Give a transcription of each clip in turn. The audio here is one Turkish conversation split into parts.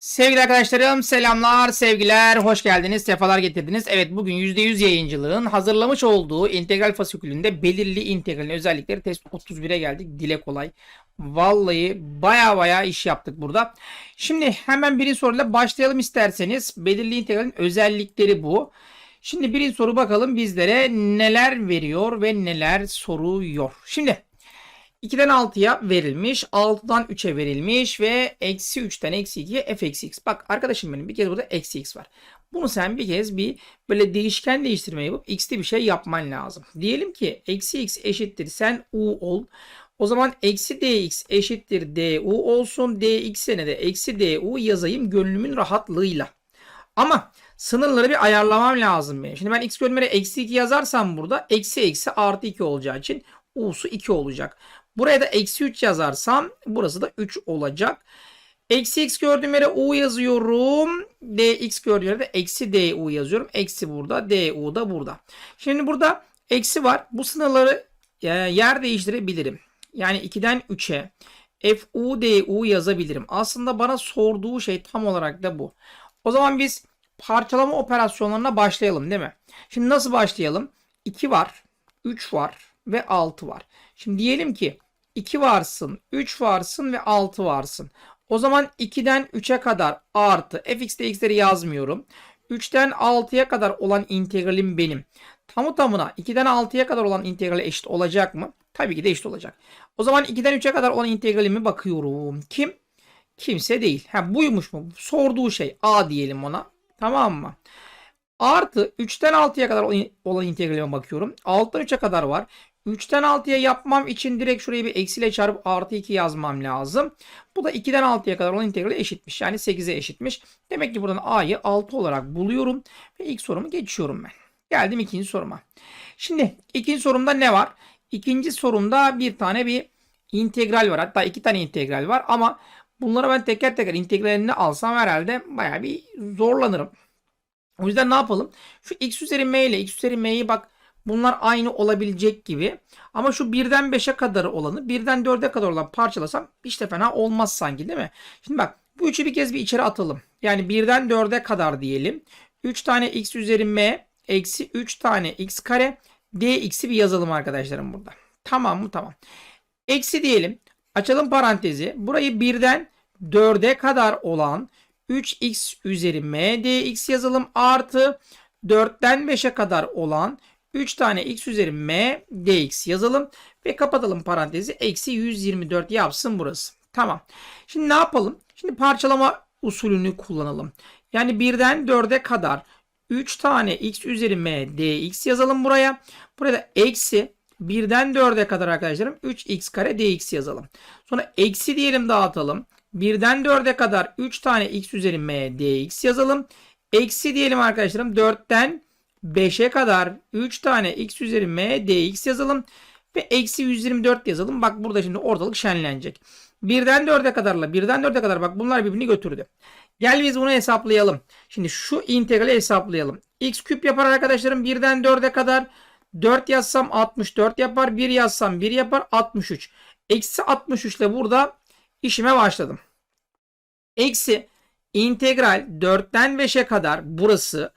Sevgili arkadaşlarım selamlar, sevgiler, hoş geldiniz, sefalar getirdiniz. Evet bugün %100 yayıncılığın hazırlamış olduğu integral fasikülünde belirli integralin özellikleri test 31'e geldik. Dile kolay. Vallahi baya baya iş yaptık burada. Şimdi hemen birinci soruyla başlayalım isterseniz. Belirli integralin özellikleri bu. Şimdi birinci soru bakalım bizlere neler veriyor ve neler soruyor. Şimdi 2'den 6'ya verilmiş. 6'dan 3'e verilmiş ve eksi 3'ten eksi 2'ye f eksi x. Bak arkadaşım benim bir kez burada eksi x var. Bunu sen bir kez bir böyle değişken değiştirme yapıp x'li bir şey yapman lazım. Diyelim ki eksi x eşittir sen u ol. O zaman eksi dx eşittir du olsun. dx'ine de eksi du yazayım gönlümün rahatlığıyla. Ama sınırları bir ayarlamam lazım benim. Şimdi ben x bölümüne eksi 2 yazarsam burada eksi eksi artı 2 olacağı için u'su 2 olacak. Buraya da eksi 3 yazarsam burası da 3 olacak. Eksi x gördüğüm yere u yazıyorum. dx gördüğüm yere de eksi du yazıyorum. Eksi burada du da burada. Şimdi burada eksi var. Bu sınırları e, yer değiştirebilirim. Yani 2'den 3'e fu du yazabilirim. Aslında bana sorduğu şey tam olarak da bu. O zaman biz parçalama operasyonlarına başlayalım değil mi? Şimdi nasıl başlayalım? 2 var, 3 var ve 6 var. Şimdi diyelim ki 2 varsın, 3 varsın ve 6 varsın. O zaman 2'den 3'e kadar artı fx dx'leri yazmıyorum. 3'ten 6'ya kadar olan integralim benim. Tamı tamına 2'den 6'ya kadar olan integrale eşit olacak mı? Tabii ki de eşit olacak. O zaman 2'den 3'e kadar olan integralimi bakıyorum. Kim? Kimse değil. Ha buymuş mu? Sorduğu şey A diyelim ona. Tamam mı? Artı 3'ten 6'ya kadar olan integralime bakıyorum. 6'dan 3'e kadar var. 3'ten 6'ya yapmam için direkt şurayı bir eksiyle çarpıp artı 2 yazmam lazım. Bu da 2'den 6'ya kadar olan integrali eşitmiş. Yani 8'e eşitmiş. Demek ki buradan a'yı 6 olarak buluyorum. Ve ilk sorumu geçiyorum ben. Geldim ikinci soruma. Şimdi ikinci sorumda ne var? İkinci sorumda bir tane bir integral var. Hatta iki tane integral var ama bunları ben teker teker integralini alsam herhalde baya bir zorlanırım. O yüzden ne yapalım? Şu x üzeri m ile x üzeri m'yi bak Bunlar aynı olabilecek gibi. Ama şu 1'den 5'e kadar olanı 1'den 4'e kadar olan parçalasam de fena olmaz sanki değil mi? Şimdi bak bu üçü bir kez bir içeri atalım. Yani 1'den 4'e kadar diyelim. 3 tane x üzeri m eksi 3 tane x kare dx'i bir yazalım arkadaşlarım burada. Tamam mı? Tamam. Eksi diyelim. Açalım parantezi. Burayı 1'den 4'e kadar olan 3x üzeri m dx yazalım. Artı 4'ten 5'e kadar olan 3 tane x üzeri m dx yazalım ve kapatalım parantezi. Eksi 124 yapsın burası. Tamam. Şimdi ne yapalım? Şimdi parçalama usulünü kullanalım. Yani 1'den 4'e kadar 3 tane x üzeri m dx yazalım buraya. Burada eksi 1'den 4'e kadar arkadaşlarım 3x kare dx yazalım. Sonra eksi diyelim dağıtalım. 1'den 4'e kadar 3 tane x üzeri m dx yazalım. Eksi diyelim arkadaşlarım 4'ten 5'e kadar 3 tane x üzeri m dx yazalım. Ve eksi 124 yazalım. Bak burada şimdi ortalık şenlenecek. 1'den 4'e kadarla 1'den 4'e kadar bak bunlar birbirini götürdü. Gel biz bunu hesaplayalım. Şimdi şu integrali hesaplayalım. x küp yapar arkadaşlarım 1'den 4'e kadar. 4 yazsam 64 yapar. 1 yazsam 1 yapar 63. Eksi 63 ile burada işime başladım. Eksi integral 4'ten 5'e kadar burası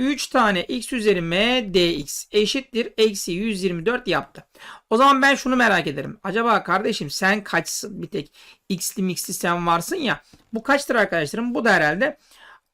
3 tane x üzeri m dx eşittir eksi 124 yaptı. O zaman ben şunu merak ederim. Acaba kardeşim sen kaçsın? Bir tek x'li mixli sen varsın ya. Bu kaçtır arkadaşlarım? Bu da herhalde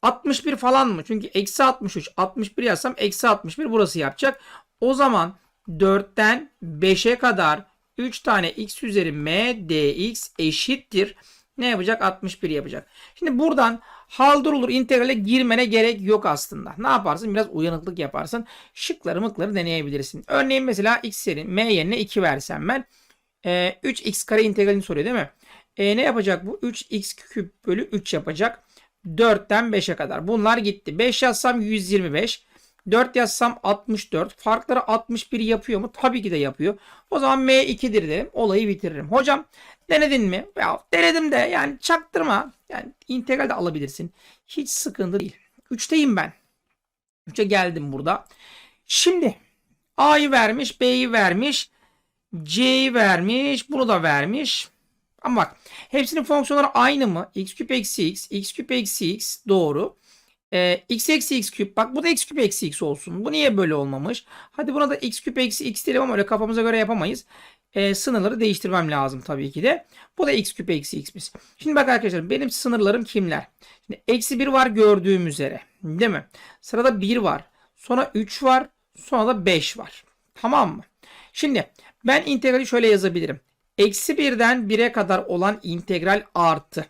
61 falan mı? Çünkü eksi 63 61 yazsam eksi 61 burası yapacak. O zaman 4'ten 5'e kadar 3 tane x üzeri m dx eşittir. Ne yapacak? 61 yapacak. Şimdi buradan haldır olur integrale girmene gerek yok aslında. Ne yaparsın? Biraz uyanıklık yaparsın. Şıkları mıkları deneyebilirsin. Örneğin mesela x seri m yerine 2 versem ben. E, 3x kare integralini soruyor değil mi? E, ne yapacak bu? 3x küp bölü 3 yapacak. 4'ten 5'e kadar. Bunlar gitti. 5 yazsam 125. 4 yazsam 64. Farkları 61 yapıyor mu? Tabii ki de yapıyor. O zaman M2'dir derim. Olayı bitiririm. Hocam denedin mi? Ya denedim de yani çaktırma. Yani integral de alabilirsin. Hiç sıkıntı değil. 3'teyim ben. 3'e geldim burada. Şimdi A'yı vermiş, B'yi vermiş, C'yi vermiş, bunu da vermiş. Ama bak hepsinin fonksiyonları aynı mı? x küp eksi x, x küp eksi x doğru. Ee, x eksi x küp. Bak bu da x küp eksi x olsun. Bu niye böyle olmamış? Hadi buna da x küp eksi x diyelim ama öyle kafamıza göre yapamayız. Ee, sınırları değiştirmem lazım tabii ki de. Bu da x küp eksi x'miş. Şimdi bak arkadaşlar benim sınırlarım kimler? Şimdi eksi 1 var gördüğüm üzere. Değil mi? Sırada 1 var. Sonra 3 var. Sonra da 5 var. Tamam mı? Şimdi ben integrali şöyle yazabilirim. Eksi 1'den 1'e kadar olan integral artı.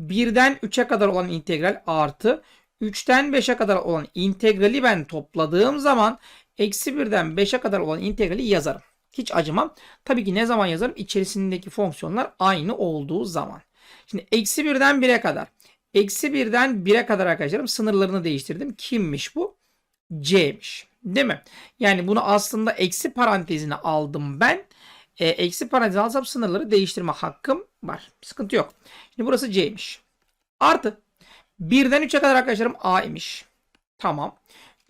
1'den 3'e kadar olan integral artı. 3'ten 5'e kadar olan integrali ben topladığım zaman eksi 1'den 5'e kadar olan integrali yazarım. Hiç acımam. Tabii ki ne zaman yazarım? İçerisindeki fonksiyonlar aynı olduğu zaman. Şimdi eksi 1'den 1'e kadar. Eksi 1'den 1'e kadar arkadaşlarım sınırlarını değiştirdim. Kimmiş bu? C'miş. Değil mi? Yani bunu aslında eksi parantezine aldım ben. E, eksi parantez alsam sınırları değiştirme hakkım var. Sıkıntı yok. Şimdi burası C'ymiş. Artı 1'den 3'e kadar arkadaşlarım A imiş. Tamam.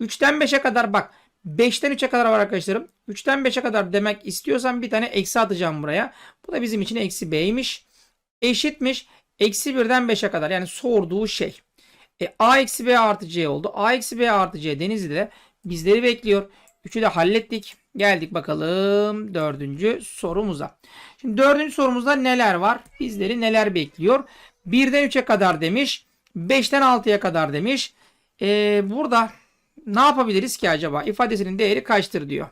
3'ten 5'e kadar bak 5'ten 3'e kadar var arkadaşlarım. 3'ten 5'e kadar demek istiyorsam bir tane eksi atacağım buraya. Bu da bizim için eksi B'ymiş. Eşitmiş. Eksi 1'den 5'e kadar yani sorduğu şey. E, A eksi B artı C oldu. A eksi B artı C Denizli'de bizleri bekliyor. Üçü de hallettik. Geldik bakalım dördüncü sorumuza. Şimdi dördüncü sorumuzda neler var? Bizleri neler bekliyor? 1'den 3'e kadar demiş. 5'ten 6'ya kadar demiş. Ee, burada ne yapabiliriz ki acaba? İfadesinin değeri kaçtır diyor.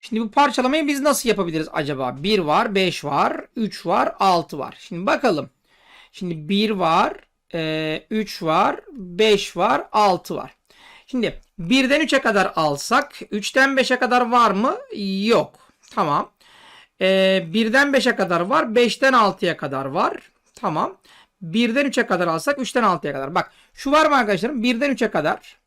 Şimdi bu parçalamayı biz nasıl yapabiliriz acaba? 1 var, 5 var, 3 var, 6 var. Şimdi bakalım. Şimdi 1 var, 3 var, 5 var, 6 var. Şimdi 1'den 3'e kadar alsak 3'ten 5'e kadar var mı? Yok. Tamam. Ee, 1'den 5'e kadar var. 5'ten 6'ya kadar var. Tamam. 1'den 3'e kadar alsak 3'ten 6'ya kadar. Bak şu var mı arkadaşlarım? 1'den 3'e kadar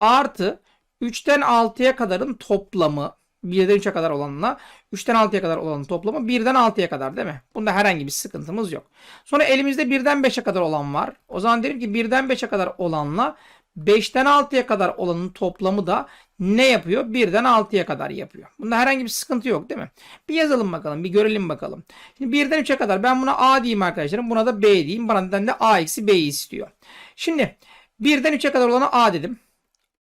artı 3'ten 6'ya kadarın toplamı 1'den 3'e kadar olanla 3'ten 6'ya kadar olanın toplamı 1'den 6'ya kadar değil mi? Bunda herhangi bir sıkıntımız yok. Sonra elimizde 1'den 5'e kadar olan var. O zaman derim ki 1'den 5'e kadar olanla 5'ten 6'ya kadar olanın toplamı da ne yapıyor? 1'den 6'ya kadar yapıyor. Bunda herhangi bir sıkıntı yok değil mi? Bir yazalım bakalım. Bir görelim bakalım. Şimdi 1'den 3'e kadar ben buna A diyeyim arkadaşlarım. Buna da B diyeyim. Bana de A eksi B'yi istiyor. Şimdi 1'den 3'e kadar olana A dedim.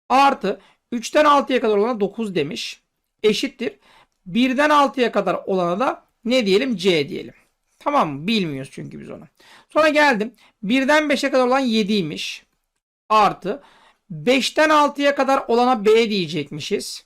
Artı 3'ten 6'ya kadar olana 9 demiş. Eşittir. 1'den 6'ya kadar olana da ne diyelim? C diyelim. Tamam mı? Bilmiyoruz çünkü biz onu. Sonra geldim. 1'den 5'e kadar olan 7'ymiş artı 5'ten 6'ya kadar olana B diyecekmişiz.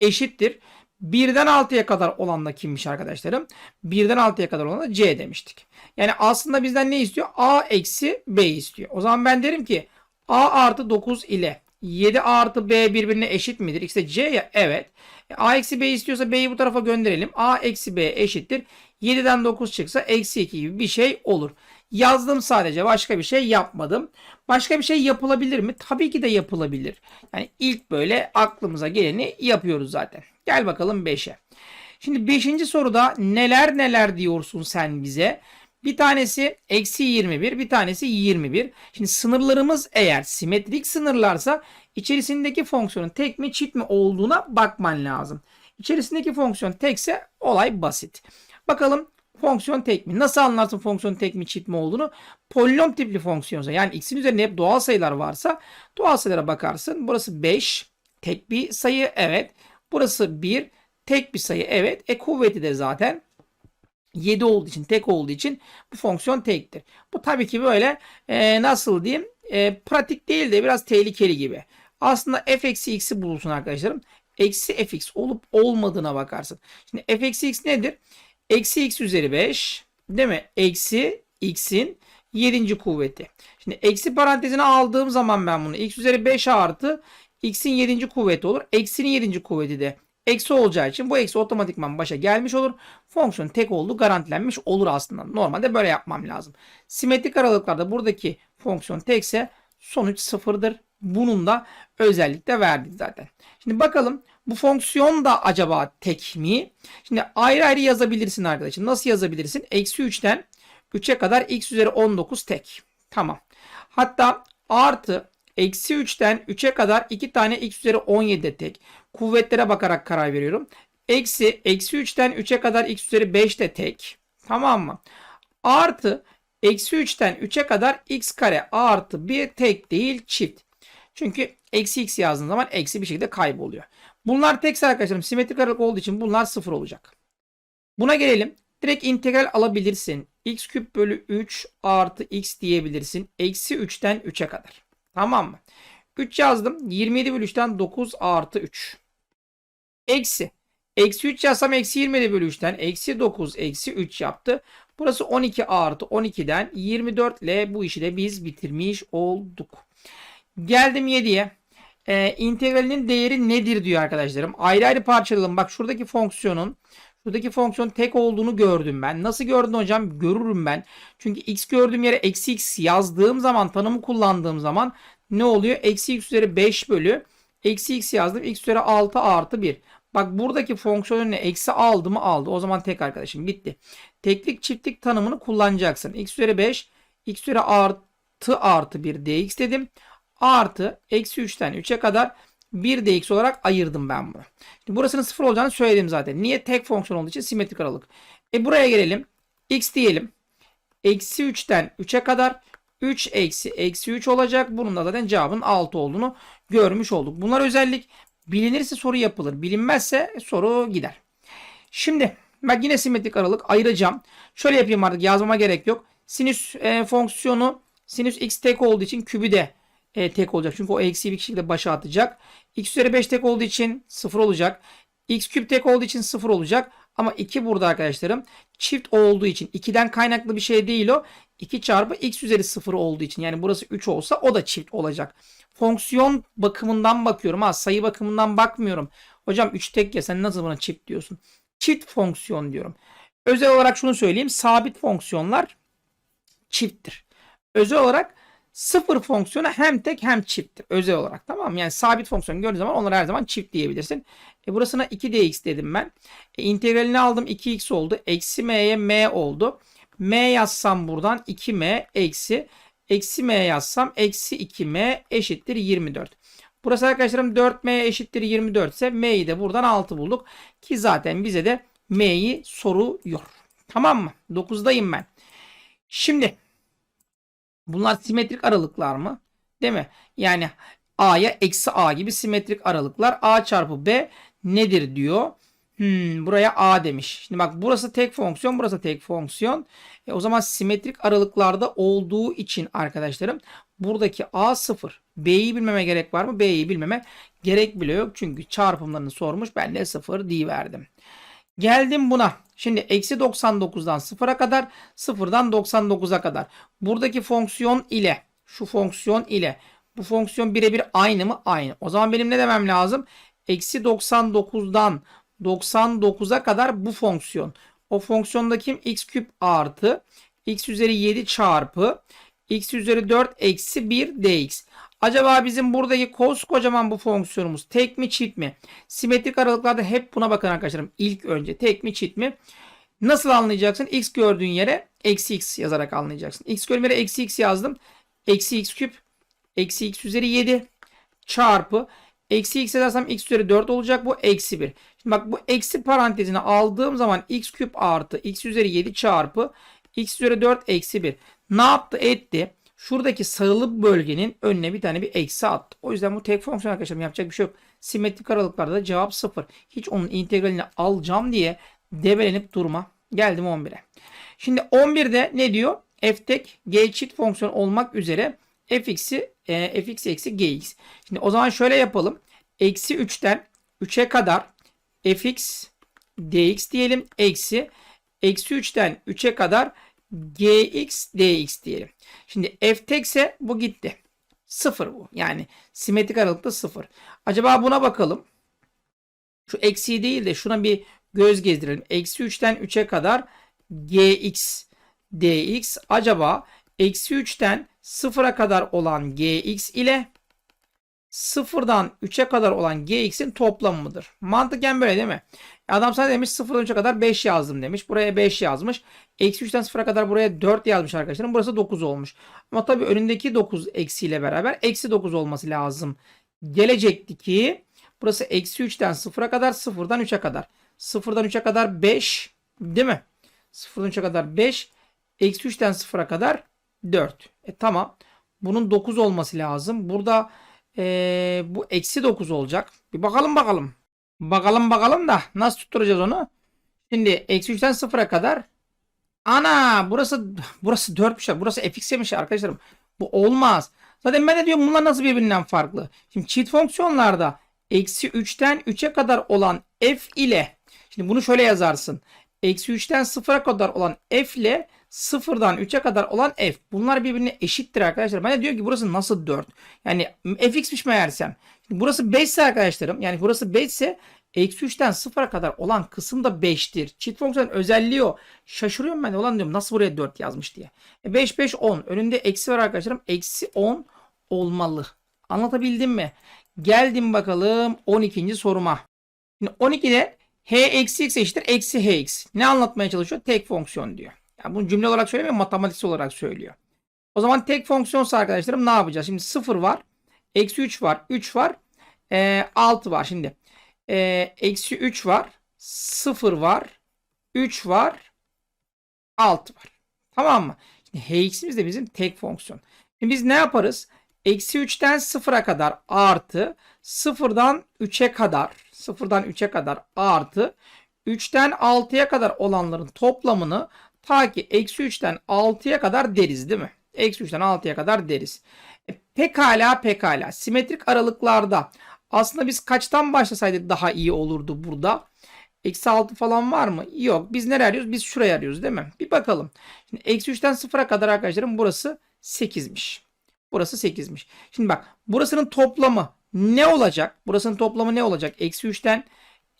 Eşittir. 1'den 6'ya kadar olan da kimmiş arkadaşlarım? 1'den 6'ya kadar olana C demiştik. Yani aslında bizden ne istiyor? A eksi B istiyor. O zaman ben derim ki A artı 9 ile 7 artı B birbirine eşit midir? İşte C ya evet. E, A eksi B istiyorsa B'yi bu tarafa gönderelim. A eksi B eşittir. 7'den 9 çıksa eksi 2 gibi bir şey olur. Yazdım sadece başka bir şey yapmadım. Başka bir şey yapılabilir mi? Tabii ki de yapılabilir. Yani ilk böyle aklımıza geleni yapıyoruz zaten. Gel bakalım 5'e. Şimdi 5. soruda neler neler diyorsun sen bize? Bir tanesi eksi 21 bir tanesi 21. Şimdi sınırlarımız eğer simetrik sınırlarsa içerisindeki fonksiyonun tek mi çift mi olduğuna bakman lazım. İçerisindeki fonksiyon tekse olay basit. Bakalım fonksiyon tek mi? Nasıl anlarsın fonksiyon tek mi çift mi olduğunu? Polinom tipli fonksiyonsa yani x'in üzerinde hep doğal sayılar varsa doğal sayılara bakarsın. Burası 5 tek bir sayı evet. Burası 1 tek bir sayı evet. E kuvveti de zaten 7 olduğu için tek olduğu için bu fonksiyon tektir. Bu tabii ki böyle e, nasıl diyeyim e, pratik değil de biraz tehlikeli gibi. Aslında f eksi x'i bulursun arkadaşlarım. Eksi fx olup olmadığına bakarsın. Şimdi f eksi x nedir? Eksi x üzeri 5 değil mi? Eksi x'in 7. kuvveti. Şimdi eksi parantezine aldığım zaman ben bunu x üzeri 5 artı x'in 7. kuvveti olur. Eksinin 7. kuvveti de eksi olacağı için bu eksi otomatikman başa gelmiş olur. Fonksiyon tek olduğu garantilenmiş olur aslında. Normalde böyle yapmam lazım. Simetrik aralıklarda buradaki fonksiyon tekse sonuç sıfırdır. Bunun da özellikle verdik zaten. Şimdi bakalım bu fonksiyon da acaba tek mi? Şimdi ayrı ayrı yazabilirsin arkadaşım. Nasıl yazabilirsin? Eksi 3'ten 3'e kadar x üzeri 19 tek. Tamam. Hatta artı eksi 3'ten 3'e kadar 2 tane x üzeri 17 tek. Kuvvetlere bakarak karar veriyorum. Eksi eksi 3'ten 3'e kadar x üzeri 5 de tek. Tamam mı? Artı eksi 3'ten 3'e kadar x kare artı 1 tek değil çift. Çünkü eksi x yazdığın zaman eksi bir şekilde kayboluyor. Bunlar tekse arkadaşlarım simetrik aralık olduğu için bunlar sıfır olacak. Buna gelelim. Direkt integral alabilirsin. x küp bölü 3 artı x diyebilirsin. Eksi 3'ten 3'e kadar. Tamam mı? 3 yazdım. 27 bölü 3'ten 9 artı 3. Eksi. Eksi 3 yazsam eksi 27 bölü 3'ten eksi 9 eksi 3 yaptı. Burası 12 artı 12'den 24 ile bu işi de biz bitirmiş olduk. Geldim 7'ye. Ee, integralinin değeri nedir diyor arkadaşlarım. Ayrı ayrı parçalayalım. Bak şuradaki fonksiyonun Şuradaki fonksiyon tek olduğunu gördüm ben. Nasıl gördün hocam? Görürüm ben. Çünkü x gördüğüm yere eksi x yazdığım zaman tanımı kullandığım zaman ne oluyor? Eksi x üzeri 5 bölü eksi x yazdım. x üzeri 6 artı 1. Bak buradaki fonksiyonun ne? Eksi aldı mı aldı. O zaman tek arkadaşım bitti. Teklik çiftlik tanımını kullanacaksın. x üzeri 5 x üzeri artı artı 1 dx dedim. Artı eksi 3'ten 3'e kadar 1 dx olarak ayırdım ben bunu. Şimdi burasının 0 olacağını söyledim zaten. Niye? Tek fonksiyon olduğu için simetrik aralık. E buraya gelelim. x diyelim. Eksi 3'ten 3'e kadar 3 eksi eksi 3 olacak. Bunun da zaten cevabın 6 olduğunu görmüş olduk. Bunlar özellik bilinirse soru yapılır. Bilinmezse soru gider. Şimdi bak yine simetrik aralık ayıracağım. Şöyle yapayım artık yazmama gerek yok. Sinüs e, fonksiyonu sinüs x tek olduğu için kübü de e, tek olacak. Çünkü o eksiği bir şekilde başa atacak. x üzeri 5 tek olduğu için 0 olacak. x küp tek olduğu için 0 olacak. Ama 2 burada arkadaşlarım. Çift olduğu için 2'den kaynaklı bir şey değil o. 2 çarpı x üzeri 0 olduğu için. Yani burası 3 olsa o da çift olacak. Fonksiyon bakımından bakıyorum. Ha sayı bakımından bakmıyorum. Hocam 3 tek ya sen nasıl buna çift diyorsun? Çift fonksiyon diyorum. Özel olarak şunu söyleyeyim. Sabit fonksiyonlar çifttir. Özel olarak sıfır fonksiyonu hem tek hem çifttir. Özel olarak tamam mı? Yani sabit fonksiyon gördüğün zaman onlara her zaman çift diyebilirsin. E burasına 2dx dedim ben. E integralini aldım 2x oldu. Eksi m'ye m oldu. m yazsam buradan 2m eksi. Eksi m yazsam eksi 2m eşittir 24. Burası arkadaşlarım 4m eşittir 24 ise m'yi de buradan 6 bulduk. Ki zaten bize de m'yi soruyor. Tamam mı? 9'dayım ben. Şimdi Bunlar simetrik aralıklar mı? Değil mi? Yani A'ya eksi A gibi simetrik aralıklar. A çarpı B nedir diyor. Hmm, buraya A demiş. Şimdi bak burası tek fonksiyon, burası tek fonksiyon. E, o zaman simetrik aralıklarda olduğu için arkadaşlarım buradaki A sıfır. B'yi bilmeme gerek var mı? B'yi bilmeme gerek bile yok. Çünkü çarpımlarını sormuş. Ben de sıfır verdim. Geldim buna. Şimdi eksi 99'dan 0'a kadar 0'dan 99'a kadar. Buradaki fonksiyon ile şu fonksiyon ile bu fonksiyon birebir aynı mı? Aynı. O zaman benim ne demem lazım? Eksi 99'dan 99'a kadar bu fonksiyon. O fonksiyondaki x küp artı x üzeri 7 çarpı x üzeri 4 eksi 1 dx. Acaba bizim buradaki koskocaman bu fonksiyonumuz tek mi çift mi? Simetrik aralıklarda hep buna bakın arkadaşlarım. İlk önce tek mi çift mi? Nasıl anlayacaksın? X gördüğün yere eksi x yazarak anlayacaksın. X gördüğüm yere eksi x yazdım. Eksi x küp eksi x üzeri 7 çarpı eksi x yazarsam x üzeri 4 olacak. Bu eksi 1. Şimdi bak bu eksi parantezini aldığım zaman x küp artı x üzeri 7 çarpı x üzeri 4 eksi 1. Ne yaptı? Etti. Şuradaki sayılı bölgenin önüne bir tane bir eksi attı. O yüzden bu tek fonksiyon arkadaşlarım yapacak bir şey yok. Simetrik aralıklarda da cevap 0. Hiç onun integralini alacağım diye debelenip durma. Geldim 11'e. Şimdi 11'de ne diyor? f tek g çift fonksiyon olmak üzere fx'i e, fx eksi gx. Şimdi o zaman şöyle yapalım. Eksi 3'ten 3'e kadar fx dx diyelim. Eksi eksi 3'ten 3'e kadar gx dx diyelim. Şimdi f tekse bu gitti. 0 bu. Yani simetrik aralıkta 0. Acaba buna bakalım. Şu eksi değil de şuna bir göz gezdirelim. Eksi 3'ten 3'e kadar gx dx acaba eksi 3'ten 0'a kadar olan gx ile 0'dan 3'e kadar olan gx'in toplamı mıdır? Mantıken böyle değil mi? Adam sana demiş 0'dan 3'e kadar 5 yazdım demiş. Buraya 5 yazmış. Eksi 3'ten 0'a kadar buraya 4 yazmış arkadaşlarım. Burası 9 olmuş. Ama tabii önündeki 9 eksiyle beraber eksi 9 olması lazım. Gelecekti ki burası eksi 3'ten 0'a kadar 0'dan 3'e kadar. 0'dan 3'e kadar 5 değil mi? 0'dan 3'e kadar 5. Eksi 3'ten 0'a kadar 4. E tamam. Bunun 9 olması lazım. Burada e, bu eksi 9 olacak. Bir bakalım bakalım. Bakalım bakalım da nasıl tutturacağız onu? Şimdi eksi 3'ten 0'a kadar. Ana burası burası 4'müş. ya. Burası fx'ymiş arkadaşlarım. Bu olmaz. Zaten ben de diyorum bunlar nasıl birbirinden farklı. Şimdi çift fonksiyonlarda eksi 3'ten 3'e kadar olan f ile şimdi bunu şöyle yazarsın. Eksi 3'ten 0'a kadar olan f ile 0'dan 3'e kadar olan f. Bunlar birbirine eşittir arkadaşlar. Ben de diyor ki burası nasıl 4? Yani fx'miş meğersem. Burası 5 ise arkadaşlarım. Yani burası 5 ise eksi 3'ten 0'a kadar olan kısım da 5'tir. Çift fonksiyon özelliği o. Şaşırıyorum ben de. Ulan diyorum nasıl buraya 4 yazmış diye. E 5 5 10. Önünde eksi var arkadaşlarım. Eksi 10 olmalı. Anlatabildim mi? Geldim bakalım 12. soruma. Şimdi 12'de h eksi x eşittir eksi hx. Ne anlatmaya çalışıyor? Tek fonksiyon diyor. Yani bunu cümle olarak söylemiyor, matematiksel olarak söylüyor. O zaman tek fonksiyonsa arkadaşlarım ne yapacağız? Şimdi 0 var, eksi 3 var, 3 var, e, 6 var. Şimdi e, eksi 3 var, 0 var, 3 var, 6 var. Tamam mı? Şimdi hx'imiz de bizim tek fonksiyon. Şimdi biz ne yaparız? Eksi 3'ten 0'a kadar artı 0'dan 3'e kadar 0'dan 3'e kadar artı 3'ten 6'ya kadar olanların toplamını ta ki eksi 3'ten 6'ya kadar deriz değil mi? Eksi 3'ten 6'ya kadar deriz. Pekala pekala simetrik aralıklarda aslında biz kaçtan başlasaydık daha iyi olurdu burada? Eksi 6 falan var mı? Yok. Biz nereye arıyoruz? Biz şuraya arıyoruz değil mi? Bir bakalım. Şimdi eksi 3'ten 0'a kadar arkadaşlarım burası 8'miş. Burası 8'miş. Şimdi bak burasının toplamı ne olacak? Burasının toplamı ne olacak? Eksi 3'ten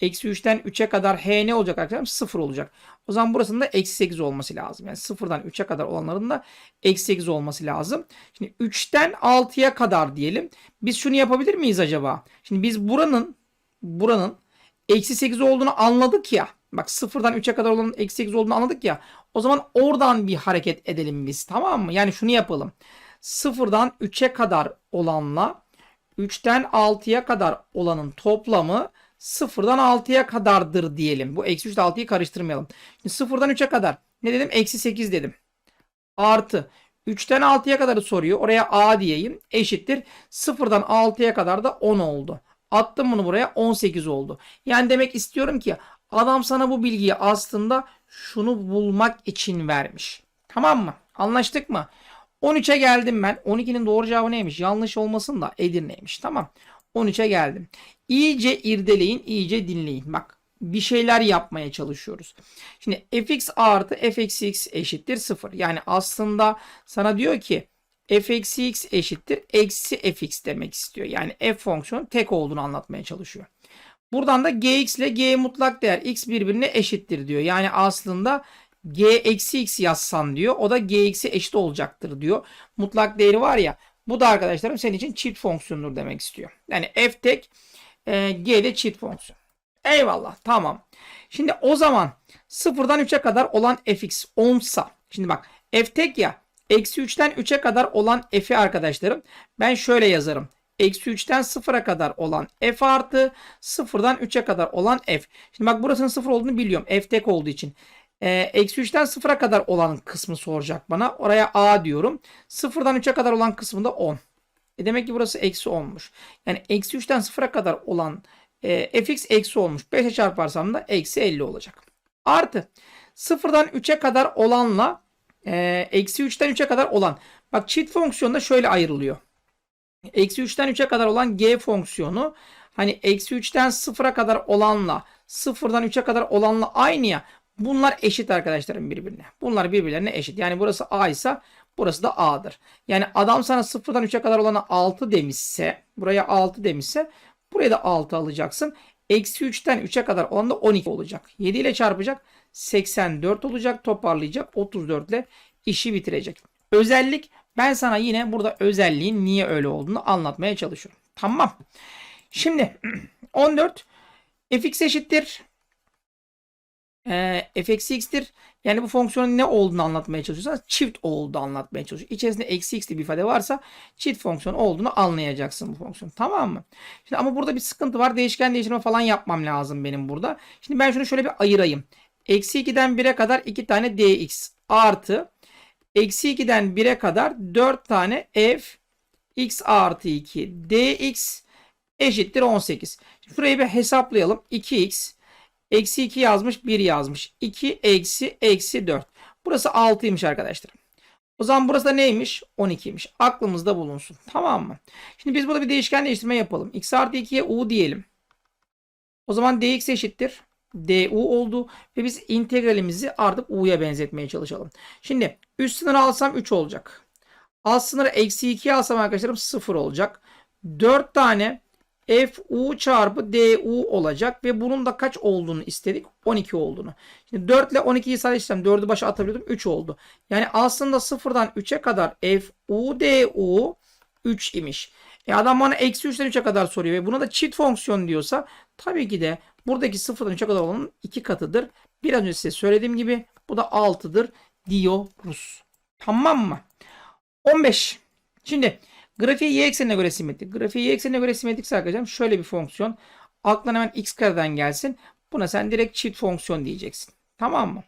eksi 3'ten 3'e kadar h ne olacak arkadaşlar? 0 olacak. O zaman burasının da eksi 8 olması lazım. Yani 0'dan 3'e kadar olanların da eksi 8 olması lazım. Şimdi 3'ten 6'ya kadar diyelim. Biz şunu yapabilir miyiz acaba? Şimdi biz buranın buranın eksi 8 olduğunu anladık ya. Bak 0'dan 3'e kadar olanın eksi 8 olduğunu anladık ya. O zaman oradan bir hareket edelim biz. Tamam mı? Yani şunu yapalım. 0'dan 3'e kadar olanla 3'ten 6'ya kadar olanın toplamı 0'dan 6'ya kadardır diyelim. Bu eksi 3 ile 6'yı karıştırmayalım. Şimdi 0'dan 3'e kadar ne dedim? Eksi 8 dedim. Artı 3'ten 6'ya kadarı soruyor. Oraya a diyeyim. Eşittir. 0'dan 6'ya kadar da 10 oldu. Attım bunu buraya 18 oldu. Yani demek istiyorum ki adam sana bu bilgiyi aslında şunu bulmak için vermiş. Tamam mı? Anlaştık mı? 13'e geldim ben. 12'nin doğru cevabı neymiş? Yanlış olmasın da Edirne'ymiş. Tamam. 13'e geldim. İyice irdeleyin, iyice dinleyin. Bak bir şeyler yapmaya çalışıyoruz. Şimdi fx artı f eksi x eşittir 0. Yani aslında sana diyor ki f eksi x eşittir eksi fx demek istiyor. Yani f fonksiyonu tek olduğunu anlatmaya çalışıyor. Buradan da gx ile g mutlak değer x birbirine eşittir diyor. Yani aslında g eksi x yazsan diyor. O da g eksi eşit olacaktır diyor. Mutlak değeri var ya. Bu da arkadaşlarım senin için çift fonksiyondur demek istiyor. Yani f tek e, g de çift fonksiyon. Eyvallah tamam. Şimdi o zaman 0'dan 3'e kadar olan fx 10 sa. Şimdi bak f tek ya. Eksi 3'ten 3'e kadar olan f'i arkadaşlarım ben şöyle yazarım. Eksi 3'ten 0'a kadar olan f artı 0'dan 3'e kadar olan f. Şimdi bak burasının 0 olduğunu biliyorum. f tek olduğu için. Ee, eksi 3'ten 0'a kadar olan kısmı soracak bana. Oraya a diyorum. 0'dan 3'e kadar olan kısmı da 10. E demek ki burası eksi 10'muş. Yani eksi 3'ten 0'a kadar olan e, fx eksi olmuş. 5'e çarparsam da eksi 50 olacak. Artı 0'dan 3'e kadar olanla e, eksi 3'ten 3'e kadar olan. Bak çift fonksiyonda şöyle ayrılıyor. Eksi 3'ten 3'e kadar olan g fonksiyonu hani eksi 3'ten 0'a kadar olanla 0'dan 3'e kadar olanla aynı ya. Bunlar eşit arkadaşlarım birbirine. Bunlar birbirlerine eşit. Yani burası a ise burası da a'dır. Yani adam sana 0'dan 3'e kadar olana 6 demişse buraya 6 demişse buraya da 6 alacaksın. Eksi 3'ten 3'e kadar olan da 12 olacak. 7 ile çarpacak 84 olacak. Toparlayacak 34 ile işi bitirecek. Özellik ben sana yine burada özelliğin niye öyle olduğunu anlatmaya çalışıyorum. Tamam. Şimdi 14 fx eşittir e, f eksi x'tir. Yani bu fonksiyonun ne olduğunu anlatmaya çalışıyorsan çift olduğunu anlatmaya çalışıyor. İçerisinde eksi x bir ifade varsa çift fonksiyon olduğunu anlayacaksın bu fonksiyon. Tamam mı? Şimdi ama burada bir sıkıntı var. Değişken değiştirme falan yapmam lazım benim burada. Şimdi ben şunu şöyle bir ayırayım. Eksi 2'den 1'e kadar 2 tane dx artı Eksi 2'den 1'e kadar 4 tane f x artı 2 dx eşittir 18. Şurayı bir hesaplayalım. 2x eksi 2 yazmış 1 yazmış. 2 eksi eksi 4. Burası 6'ymış arkadaşlar. O zaman burası da neymiş? 12'ymiş. Aklımızda bulunsun. Tamam mı? Şimdi biz burada bir değişken değiştirme yapalım. x artı 2'ye u diyelim. O zaman dx eşittir. du oldu. Ve biz integralimizi artık u'ya benzetmeye çalışalım. Şimdi üst sınırı alsam 3 olacak. Alt sınırı eksi 2 alsam arkadaşlarım 0 olacak. 4 tane fu çarpı du olacak ve bunun da kaç olduğunu istedik? 12 olduğunu. Şimdi 4 ile 12'yi sadeleştirsem 4'ü başa atabiliyordum 3 oldu. Yani aslında 0'dan 3'e kadar fu du 3 imiş. E adam bana eksi 3'ten 3'e kadar soruyor ve buna da çift fonksiyon diyorsa tabii ki de buradaki 0'dan 3'e kadar olanın 2 katıdır. Biraz önce size söylediğim gibi bu da 6'dır diyoruz. Tamam mı? 15. Şimdi grafiği y eksenine göre simetrik. Grafiği y eksenine göre simetrikse arkadaşlar şöyle bir fonksiyon. Aklına hemen x kareden gelsin. Buna sen direkt çift fonksiyon diyeceksin. Tamam mı?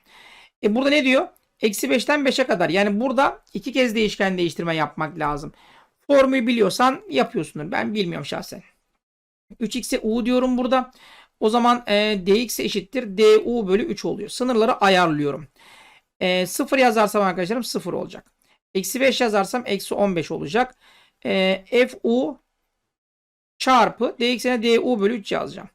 E burada ne diyor? Eksi 5'ten 5'e kadar. Yani burada iki kez değişken değiştirme yapmak lazım. Formülü biliyorsan yapıyorsundur. Ben bilmiyorum şahsen. 3x'e u diyorum burada. O zaman e, dx eşittir du bölü 3 oluyor. Sınırları ayarlıyorum. E, 0 yazarsam arkadaşlarım 0 olacak. Eksi 5 yazarsam eksi 15 olacak. E, fu çarpı dx'ine du bölü 3 yazacağım.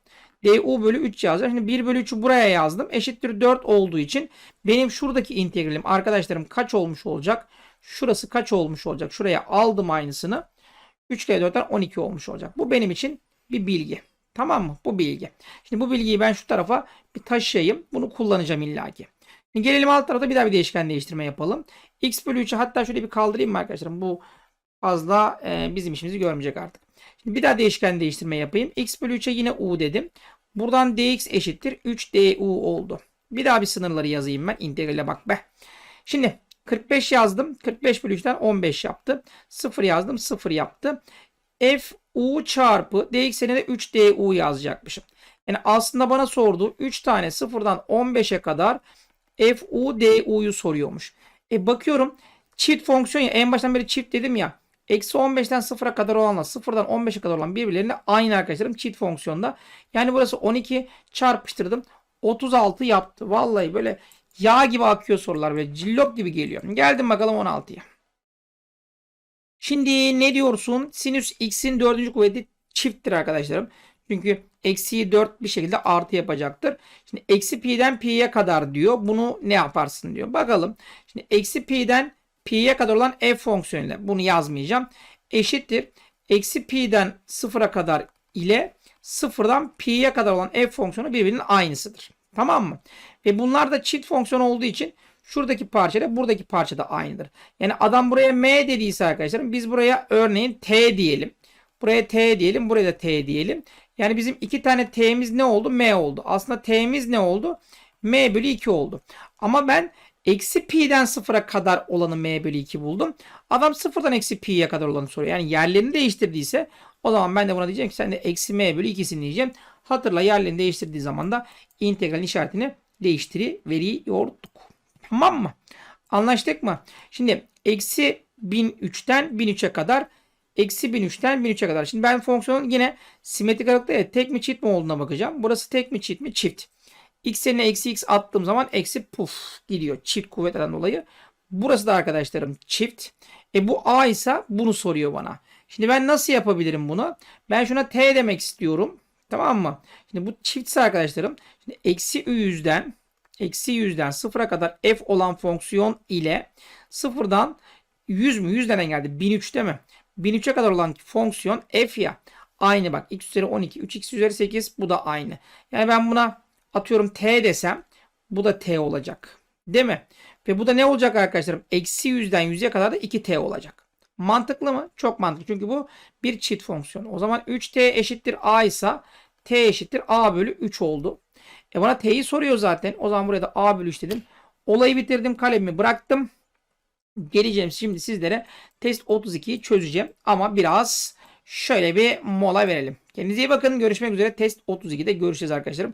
du bölü 3 yazacağım. Şimdi 1 bölü 3'ü buraya yazdım. Eşittir 4 olduğu için benim şuradaki integralim arkadaşlarım kaç olmuş olacak? Şurası kaç olmuş olacak? Şuraya aldım aynısını. 3 kere 4'ten 12 olmuş olacak. Bu benim için bir bilgi. Tamam mı? Bu bilgi. Şimdi bu bilgiyi ben şu tarafa bir taşıyayım. Bunu kullanacağım illaki. Şimdi gelelim alt tarafta bir daha bir değişken değiştirme yapalım. x bölü 3'ü hatta şöyle bir kaldırayım mı arkadaşlarım? Bu fazla e, bizim işimizi görmeyecek artık. Şimdi bir daha değişken değiştirme yapayım. x bölü 3'e yine u dedim. Buradan dx eşittir 3 du oldu. Bir daha bir sınırları yazayım ben. İntegrale bak be. Şimdi 45 yazdım. 45 bölü 3'ten 15 yaptı. 0 yazdım. 0 yaptı. f u çarpı dx'ine de 3 du yazacakmışım. Yani aslında bana sorduğu 3 tane 0'dan 15'e kadar fu du'yu soruyormuş. E bakıyorum çift fonksiyon ya en baştan beri çift dedim ya. Eksi 15'ten 0'a kadar olanla 0'dan 15'e kadar olan birbirlerine aynı arkadaşlarım çift fonksiyonda. Yani burası 12 çarpıştırdım. 36 yaptı. Vallahi böyle yağ gibi akıyor sorular ve cillop gibi geliyor. Geldim bakalım 16'ya. Şimdi ne diyorsun? Sinüs x'in dördüncü kuvveti çifttir arkadaşlarım. Çünkü eksiyi 4 bir şekilde artı yapacaktır. Şimdi eksi pi'den pi'ye kadar diyor. Bunu ne yaparsın diyor. Bakalım. Şimdi eksi pi'den pi'ye kadar olan f fonksiyonuyla bunu yazmayacağım. Eşittir. Eksi pi'den sıfıra kadar ile sıfırdan pi'ye kadar olan f fonksiyonu birbirinin aynısıdır. Tamam mı? Ve bunlar da çift fonksiyon olduğu için şuradaki parça buradaki parça da aynıdır. Yani adam buraya m dediyse arkadaşlarım biz buraya örneğin t diyelim. Buraya t diyelim. Buraya da t diyelim. Yani bizim iki tane t'miz ne oldu? m oldu. Aslında t'miz ne oldu? m bölü 2 oldu. Ama ben eksi pi'den sıfıra kadar olanı m bölü 2 buldum. Adam sıfırdan eksi pi'ye kadar olanı soruyor. Yani yerlerini değiştirdiyse o zaman ben de buna diyeceğim ki sen de eksi m bölü 2'sini diyeceğim. Hatırla yerlerini değiştirdiği zaman da integralin işaretini değiştiriyorduk. Tamam mı? Anlaştık mı? Şimdi eksi 1003'ten 1003'e kadar eksi 1003'ten 1003'e kadar. Şimdi ben fonksiyonun yine simetrik aralıkta tek mi çift mi olduğuna bakacağım. Burası tek mi çift mi? Çift. X yerine eksi x attığım zaman eksi puf gidiyor. Çift kuvvetten dolayı. Burası da arkadaşlarım çift. E bu a ise bunu soruyor bana. Şimdi ben nasıl yapabilirim bunu? Ben şuna t demek istiyorum. Tamam mı? Şimdi bu çiftse arkadaşlarım. Şimdi eksi yüzden eksi yüzden sıfıra kadar f olan fonksiyon ile sıfırdan 100 mü? 100'den geldi. 1003 değil mi? 1003'e kadar olan fonksiyon f ya. Aynı bak. x üzeri 12. 3x üzeri 8. Bu da aynı. Yani ben buna atıyorum t desem bu da t olacak. Değil mi? Ve bu da ne olacak arkadaşlarım? Eksi 100'den 100'e kadar da 2t olacak. Mantıklı mı? Çok mantıklı. Çünkü bu bir çift fonksiyon. O zaman 3t eşittir a ise t eşittir a bölü 3 oldu. E bana t'yi soruyor zaten. O zaman buraya da a bölü 3 dedim. Olayı bitirdim. Kalemimi bıraktım. Geleceğim şimdi sizlere test 32'yi çözeceğim. Ama biraz şöyle bir mola verelim. Kendinize iyi bakın. Görüşmek üzere. Test 32'de görüşeceğiz arkadaşlarım.